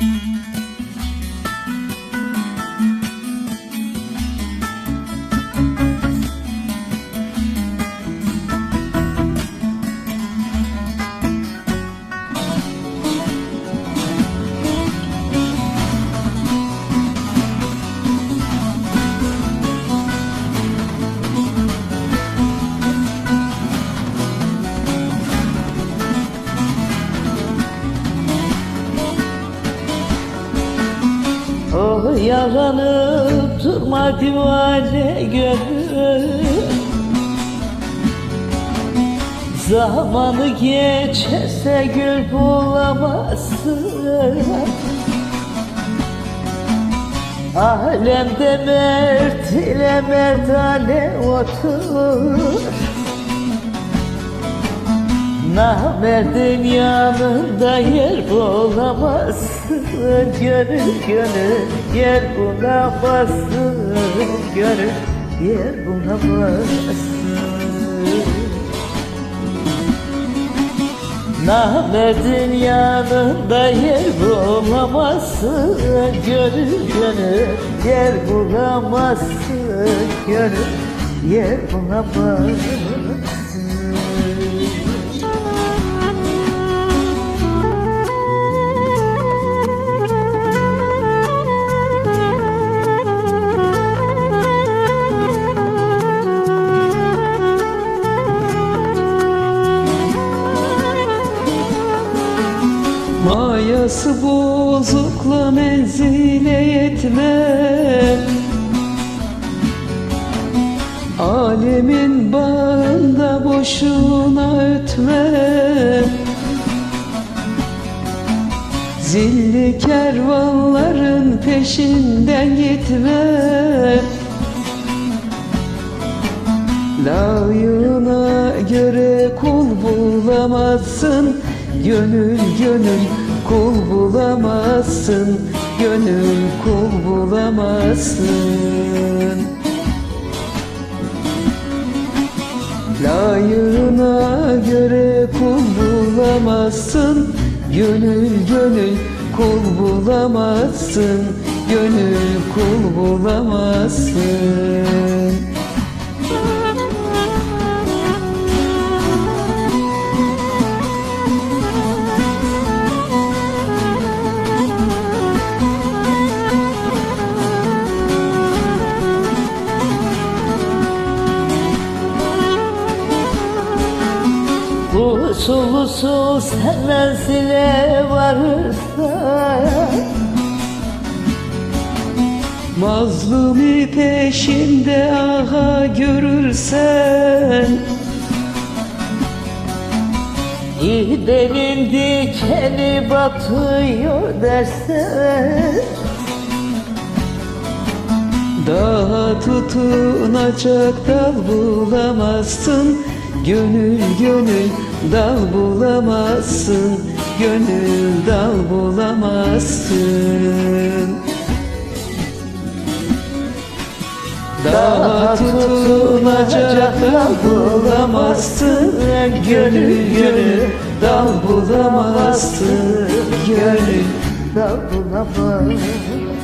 Mm-hmm. Yaranıp durma divane gönül. Zamanı geçerse gül bulamazsın. Alemde mert ile merdane otur Namerdin yanında yer bulamazsın. Gönül gönül yer bulamazsın. Gönül yer bulamazsın. Namerdin yanında yer bulamazsın. Gönül gönül yer bulamazsın. Gönül yer bulamazsın Mayası bozukla menzile yetme Alemin bağında boşuna ötme. Zilli kervanların peşinden gitme. Layığına göre kul bulamazsın Gönül gönül kul bulamazsın Gönül kul bulamazsın. Layığına göre kul bulamazsın Gönül gönül kul bulamazsın Gönül kul bulamazsın Usul usul sen menzile varırsan Mazlumi peşinde aha görürsen. Gidenin dikeni batıyor dersen. Daha tutunacak dal bulamazsın Gönül gönül dal bulamazsın Gönül dal bulamazsın. Daha tutunacak dal bulamazsın Gönül gönül dal bulamazsın Gönül Dal bulamazsın